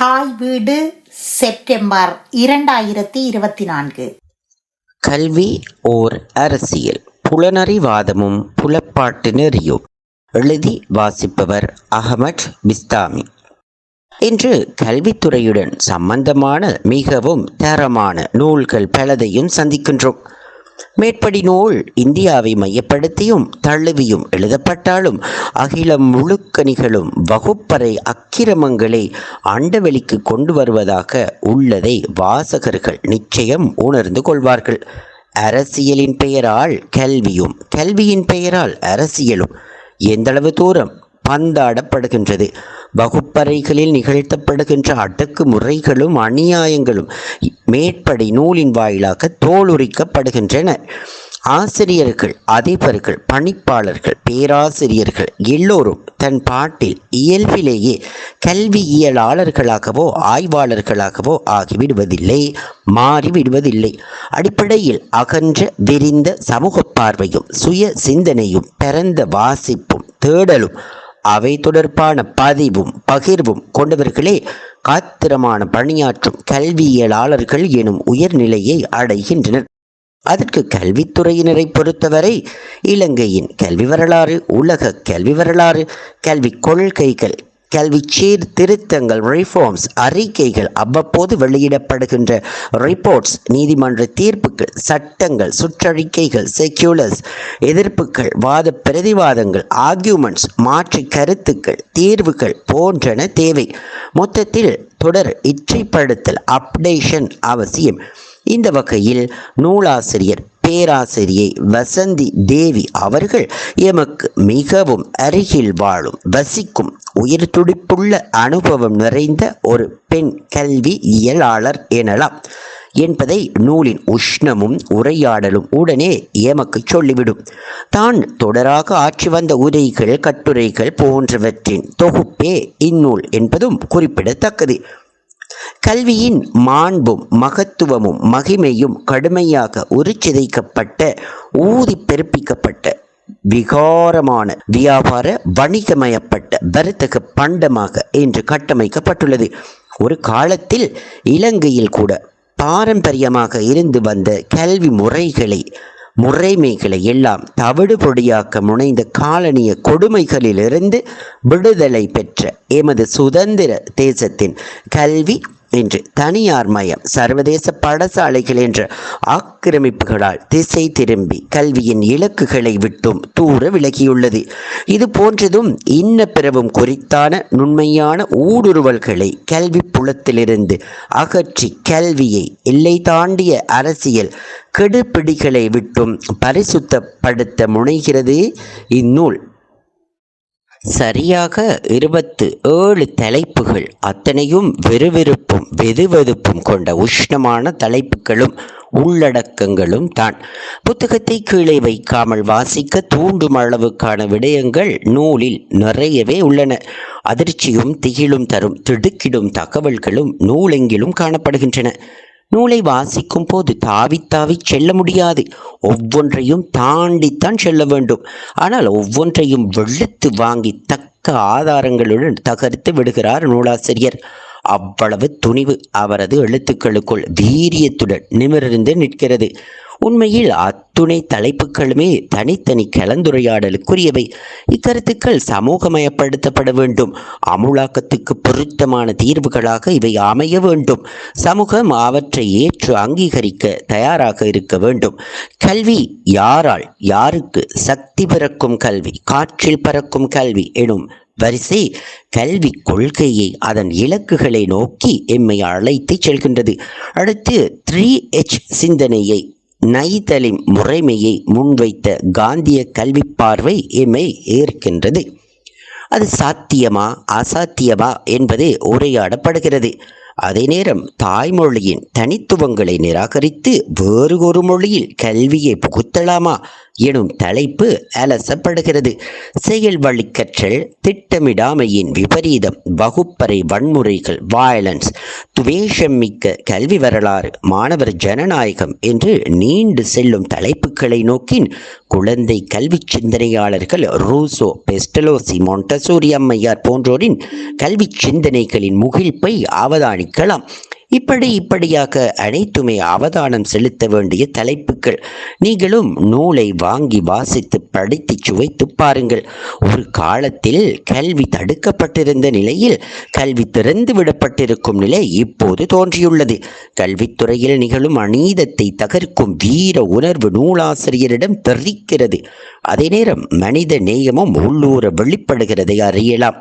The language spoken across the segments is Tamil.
தாய் வீடு செப்டம்பர் இரண்டாயிரத்தி இருபத்தி நான்கு. கல்வி ஓர் அரசியல். புலனறிவாதமும் புலப்பாட்டு நெறியும் எழுதி வாசிப்பவர் அகமட் பிஸ்தாமி. இன்று கல்வித்துறையுடன் சம்பந்தமான மிகவும் தரமான நூல்கள் பலதையும் சந்திக்கின்றோம். மேற்படி நூல் இந்தியாவை மையப்படுத்தியும் தழுவியும் எழுதப்பட்டாலும் அகிலம் முழுக்க நிகழும் வகுப்பறை அக்கிரமங்களை அண்டவெளிக்கு கொண்டு வருவதாக உள்ளதை வாசகர்கள் நிச்சயம் உணர்ந்து கொள்வார்கள். அரசியலின் பெயரால் கல்வியும் கல்வியின் பெயரால் அரசியலும். எந்தளவு தூரம்? பந்தாடப்படுகின்றது வகுப்பறைகளில் நிகழ்த்தப்படுகின்ற அடக்கு முறைகளும் அநியாயங்களும் மேற்படி நூலின் வாயிலாக தோலுரிக்கப்படுகின்றன. ஆசிரியர்கள் அதிபர்கள் பணிப்பாளர்கள் பேராசிரியர்கள் எல்லோரும் தன் பாட்டில் இயல்பிலேயே கல்வியியலாளர்களாகவோ ஆய்வாளர்களாகவோ ஆகிவிடுவதில்லை மாறிவிடுவதில்லை. அடிப்படையில் அகன்ற விரிந்த சமூக பார்வையும் சுய சிந்தனையும் பிறந்த வாசிப்பும் தேடலும் அவை தொடர்பான பதிவும் பகிர்வும் கொண்டவர்களே காத்திரமான பணியாற்றும் கல்வியலாளர்கள் எனும் உயர்நிலையை அடைகின்றனர். அதற்கு கல்வித்துறையினரை பொறுத்தவரை இலங்கையின் கல்வி வரலாறு உலக கல்வி வரலாறு கல்வி கொள்கைகள் கல்வி சீர்திருத்தங்கள் ரிஃபார்ம்ஸ் அறிக்கைகள் அவ்வப்போது வெளியிடப்படுகின்ற ரிப்போர்ட்ஸ் நீதிமன்ற தீர்ப்புகள் சட்டங்கள் சுற்றறிக்கைகள் செக்யூலர்ஸ் எதிர்ப்புகள் வாத பிரதிவாதங்கள் ஆர்கியூமெண்ட்ஸ் மாற்று கருத்துக்கள் தீர்வுகள் போன்றன தேவை. மொத்தத்தில் தொடர் இச்சைப்படுத்தல் அப்டேஷன் அவசியம். இந்த வகையில் நூலாசிரியர் பேராசிரியை வசந்தி தேவி அவர்கள் எமக்கு மிகவும் அருகில் வாழும் வசிக்கும் உயிர் துடிப்புள்ள அனுபவம் நிறைந்த ஒரு பெண் கல்வி இயலாளர் எனலாம். என்பதை நூலின் உஷ்ணமும் உரையாடலும் உடனே எமக்கு சொல்லிவிடும். தான் தொடராக ஆற்றி வந்த உரைகள் கட்டுரைகள் போன்றவற்றின் தொகுப்பே இந்நூல் என்பதும் குறிப்பிடத்தக்கது. கல்வியின் மாண்பும் மகத்துவமும் மகிமையும் கடுமையாக உரிச்சிதைக்கப்பட்ட ஊதி பெருப்பிக்கப்பட்ட விகாரமான வியாபார வணிகமயப்பட்ட வர்த்தக பண்டமாக இன்று கட்டமைக்கப்பட்டுள்ளது. ஒரு காலத்தில் இலங்கையில் கூட பாரம்பரியமாக இருந்து வந்த கல்வி முறைகளை முறைமைகளை எல்லாம் தவிடு பொடியாக்க முனைந்த காலனிய கொடுமைகளிலிருந்து விடுதலை பெற்ற எமது சுதந்திர தேசத்தின் கல்வி என்று தனியார் மயம் சர்வதேச பாடசாலைகள் என்ற ஆக்கிரமிப்புகளால் திசை திரும்பி கல்வியின் இலக்குகளை விட்டும் தூர விலகியுள்ளது. இது போன்றதும் இன்ன பிறவும் குறித்தான நுண்மையான ஊடுருவல்களை கல்வி புலத்திலிருந்து அகற்றி கல்வியை எல்லை தாண்டிய அரசியல் கெடுபிடிகளை விட்டும் பரிசுத்தப்படுத்த முனைகிறது. இந்நூல் சரியாக இருபத்து ஏழு தலைப்புகள் அத்தனையும் விறுவிறுப்பும் வெதுவெதுப்பும் கொண்ட உஷ்ணமான தலைப்புகளும் உள்ளடக்கங்களும் தான். புத்தகத்தை கீழே வைக்காமல் வாசிக்க தூண்டும் அளவுக்கான விடயங்கள் நூலில் நிறையவே உள்ளன. அதிர்ச்சியும் திகிலும் தரும் திடுக்கிடும் தகவல்களும் நூலெங்கிலும் காணப்படுகின்றன. நூலை வாசிக்கும் போது தாவி செல்ல முடியாது. ஒவ்வொன்றையும் தாண்டித்தான் செல்ல வேண்டும். ஆனால் ஒவ்வொன்றையும் வெளுத்து வாங்கி தக்க ஆதாரங்களுடன் தகர்த்து விடுகிறார் நூலாசிரியர். அவ்வளவு துணிவு அவரது எழுத்துக்களுக்குள் வீரியத்துடன் நிமிர்ந்து நிற்கிறது. உண்மையில் அத்துணை தலைப்புகளுமே தனித்தனி கலந்துரையாடலுக்குரியவை. இக்கருத்துக்கள் சமூகமயப்படுத்தப்பட வேண்டும். அமுலாக்கத்துக்கு பொருத்தமான தீர்வுகளாக இவை அமைய வேண்டும். சமூகம் அவற்றை ஏற்று அங்கீகரிக்க தயாராக இருக்க வேண்டும். கல்வி யாரால் யாருக்கு சக்தி பிறக்கும் கல்வி காற்றில் பறக்கும் கல்வி எனும் வரிசை கல்வி கொள்கையை அதன் இலக்குகளை நோக்கி எம்மை அழைத்து செல்கின்றது. அடுத்து த்ரீ எச் சிந்தனையை நைதலின் முறைமையை முன்வைத்த காந்திய கல்வி பார்வை எம்மை ஏற்கின்றது. அது சாத்தியமா அசாத்தியமா என்பது உரையாடப்படுகிறது. அதே நேரம் தாய்மொழியின் தனித்துவங்களை நிராகரித்து வேறு ஒரு மொழியில் கல்வியை புகுத்தலாமா எனும் தலைப்பு அலசப்படுகிறது. செயல் வழிக்கற்றல் திட்டமிடாமையின் விபரீதம் வகுப்பறை வன்முறைகள் வயலன்ஸ் துவேஷம் மிக்க கல்வி வரலாறு மாணவர் ஜனநாயகம் என்று நீண்டு செல்லும் தலைப்புகளை நோக்கின் குழந்தை கல்வி சிந்தனையாளர்கள் ரூசோ பெஸ்டலோசி மொண்டசூரி அம்மையார் போன்றோரின் கல்வி சிந்தனைகளின் முகிழ்ப்பை அவதானிக்கலாம். இப்படி இப்படியாக அனைத்துமே அவதானம் செலுத்த வேண்டிய தலைப்புகள். நீங்களும் நூலை வாங்கி வாசித்து படித்து சுவைத்து பாருங்கள். ஒரு காலத்தில் கல்வி தடுக்கப்பட்டிருந்த நிலையில் கல்வி திறந்து விடப்பட்டிருக்கும் நிலை இப்போது தோன்றியுள்ளது. கல்வித்துறையில் நிகழும் அநீதத்தை தகர்க்கும் வீர உணர்வு நூலாசிரியரிடம் தெரிக்கிறது அதே நேரம் மனித நேயமும் உள்ளூர வெளிப்படுகிறதை அறியலாம்.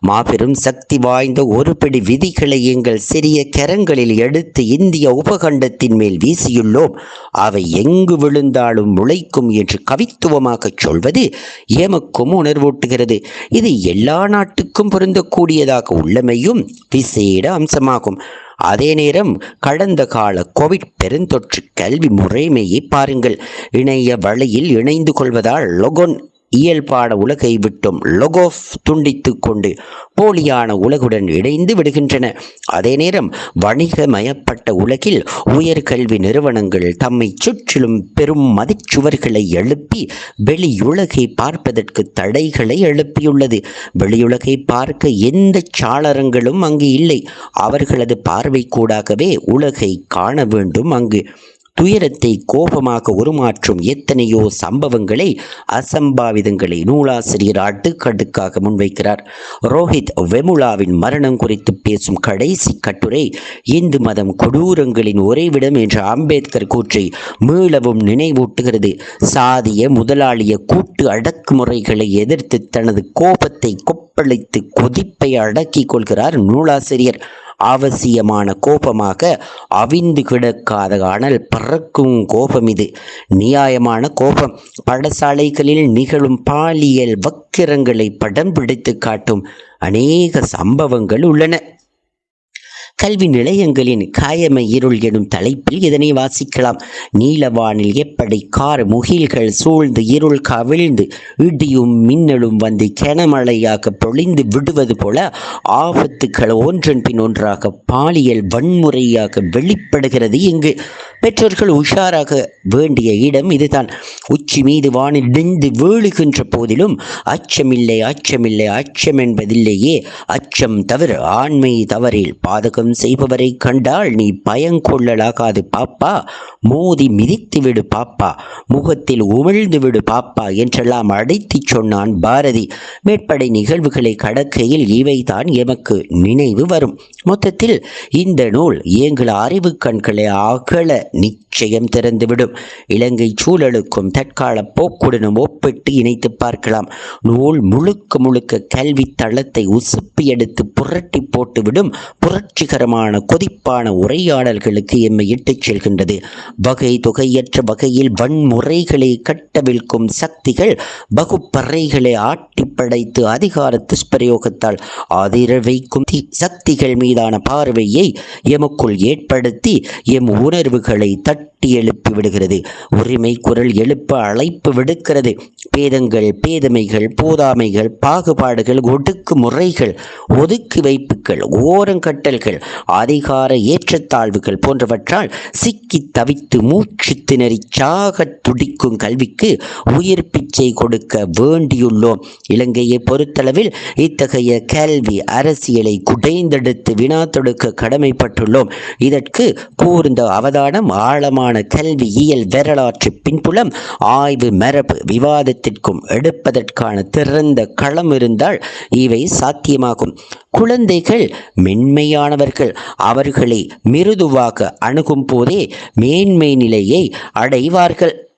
மாபெரும் சக்தி வாய்ந்த ஒரு பிடி விதிகளை எங்கள் சிறிய கரங்களில் எடுத்து இந்திய உபகண்டத்தின் மேல் வீசியுள்ளோம். அவை எங்கு விழுந்தாலும் முளைக்கும் என்று கவித்துவமாகச் சொல்வது எமக்கும் உணர்வூட்டுகிறது. இது எல்லா நாட்டுக்கும் பொருந்தக்கூடியதாக உள்ளமையும் விசேட அம்சமாகும். அதே நேரம் கடந்த கால கோவிட் பெருந்தொற்று கல்வி முறைமையை பாருங்கள். இணைய வழியில் இணைந்து கொள்வதால் லொகொன் இயல்பான உலகை விட்டும் லொகோஃப் துண்டித்து கொண்டு போலியான உலகுடன் இணைந்து விடுகின்றன. அதே நேரம் வணிகமயப்பட்ட உலகில் உயர்கல்வி நிறுவனங்கள் தம்மை சுற்றிலும் பெரும் மதிச்சுவர்களை எழுப்பி வெளியுலகை பார்ப்பதற்கு தடைகளை எழுப்பியுள்ளது. வெளியுலகை பார்க்க எந்த சாளரங்களும் அங்கு இல்லை. அவர்களது பார்வை கூடாகவே உலகை காண வேண்டும் அங்கு. துயரத்தை கோபமாக உருமாற்றும் எத்தனையோ சம்பவங்களை அசம்பாவிதங்களை நூலாசிரியர் அடுக்கடுக்காக முன்வைக்கிறார். ரோஹித் வெமுலாவின் மரணம் குறித்து பேசும் கடைசி கட்டுரை இந்து மதம் கொடூரங்களின் உறைவிடம் என்ற அம்பேத்கர் கூற்றை மீளவும் நினைவூட்டுகிறது. சாதிய முதலாளிய கூட்டு அடக்குமுறைகளை எதிர்த்து தனது கோபத்தை கொப்பளித்து கொதிப்பை அடக்கிக் கொள்கிறார் நூலாசிரியர். அவசியமான கோபமாக அவிந்து கிடக்காத ஆனால் பறக்கும் கோபம் இது. நியாயமான கோபம் படசாலைகளில் நிகழும் பாலியல் வக்கிரங்களை படம் பிடித்து காட்டும் அநேக சம்பவங்கள் உள்ளன. கல்வி நிலையங்களின் காயமை இருள் எனும் தலைப்பில் இதனை வாசிக்கலாம். நீலவானில் எப்படி கார் முகில்கள் சூழ்ந்து இருள் கவிழ்ந்து இடியும் மின்னலும் வந்து கனமழையாக பொழிந்து விடுவது போல ஆபத்துக்கள் ஒன்றன் பின் ஒன்றாக பாலியல் வன்முறையாக வெளிப்படுகிறது இங்கு. பெற்றோர்கள் உஷாராக வேண்டிய இடம் இதுதான். உச்சி மீது வானில் நின்று வீழுகின்ற போதிலும் அச்சமில்லை அச்சமில்லை அச்சம் என்பதில்லையே. அச்சம் தவிர ஆண்மை தவறில் பாதகம் செய்பவரை கண்டால் நீ பயங்கொள்ளலாகாது பாப்பா. மோதி மிதித்து விடு பாப்பா. முகத்தில் உமிழ்ந்து விடு பாப்பா என்றெல்லாம் அடைத்துச் சொன்னான் பாரதி. மேற்படை நிகழ்வுகளை கடக்கையில் இவைதான் எமக்கு நினைவு வரும். மொத்தத்தில் இந்த நூல் எங்கள் அறிவு கண்களை அகல நிச்சயம் திறந்துவிடும். இலங்கை சூழலுக்கும் தற்கால போக்குடனும் ஒப்பிட்டு இணைத்து பார்க்கலாம். நூல் முழுக்க முழுக்க கல்வி தளத்தை உசுப்பி எடுத்து புரட்டி போட்டுவிடும் புரட்சிகரமான கொதிப்பான உரையாடல்களுக்கு எம்மை இட்டுச் செல்கின்றது. வகை தொகையற்ற வகையில் வன்முறைகளை கட்டவிழ்க்கும் சக்திகள் வகுப்பறைகளை ஆட்டி படைத்து அதிகார துஷ்பிரயோகத்தால் அதிர வைக்கும் சக்திகள் மீதான பார்வையை எமக்குள் ஏற்படுத்தி எம் உணர்வுகளை தட்டி எழுப்பி விடுகிறது. உரிமை குரல் எழுப்ப அழைப்பு விடுக்கிறது. பேதங்கள் பேதமைகள் போதாமைகள் பாகுபாடுகள் ஒடுக்கு முறைகள் ஒதுக்கி வைப்புகள் ஓரங்கட்டல்கள் அதிகார ஏற்றத்தாழ்வுகள் போன்றவற்றால் சிக்கி தவித்து மூச்சு திணறி சாக துடிக்கும் கல்விக்கு உயிர் பிச்சை கொடுக்க வேண்டியுள்ளோம். இலங்கையை பொறுத்தளவில் இத்தகைய கல்வி அரசியலை குடைந்தெடுத்து வினா தொடுக்க கடமைப்பட்டுள்ளோம். இதற்கு கூர்ந்த அவதானம் ஆழமான கல்வியியல் வரலாற்று பின்புலம் ஆய்வு மரபு விவாதத்திற்கும் எடுப்பதற்கான திறந்த களம் இருந்தால் இவை சாத்தியமாகும். குழந்தைகள் மென்மையானவர்கள் அவர்களை மிருதுவாக அணுகும் போதே மேன்மை நிலையை அடைவார்கள்.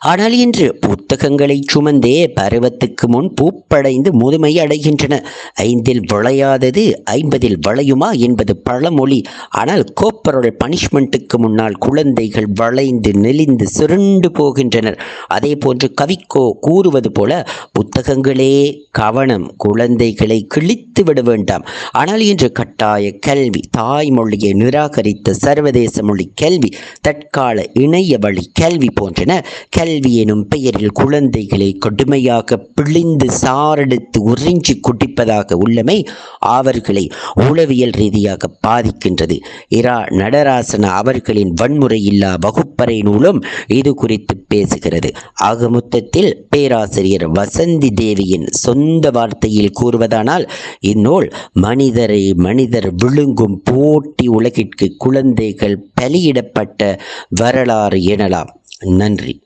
ஆனால் இன்று புத்தகங்களை சுமந்தே பருவத்துக்கு முன் பூப்படைந்து முதுமை அடைகின்றன. ஐந்தில் விளையாதது ஐம்பதில் விளையுமா என்பது பழமொழி. ஆனால் கோப்பரோட பனிஷ்மெண்ட்டுக்கு முன்னால் குழந்தைகள் வளைந்து நெளிந்து சுருண்டு போகின்றனர். அதே போன்று கவிக்கோ கூறுவது போல புத்தகங்களே கவனம் குழந்தைகளை கிழித்து விட வேண்டாம். ஆனால் இன்று கட்டாய கல்வி தாய்மொழியை நிராகரித்த சர்வதேச மொழி கல்வி தற்கால இணைய வழி கல்வி போன்றன. கல்வி கல்வி எனும் பெயரில் குழந்தைகளை கொடுமையாக பிழிந்து சாரெடுத்து உறிஞ்சி குடிப்பதாக உள்ளமை அவர்களை உளவியல் ரீதியாக பாதிக்கின்றது. இரா நடராசன அவர்களின் வன்முறை இல்லா வகுப்பறை நூலும் இது குறித்து பேசுகிறது. ஆக மொத்தத்தில் பேராசிரியர் வசந்தி தேவியின் சொந்த வார்த்தையில் கூறுவதானால் இந்நூல் மனிதரை மனிதர் விழுங்கும் போட்டி உலகிற்கு குழந்தைகள் பலியிடப்பட்ட வரலாறு எனலாம். நன்றி.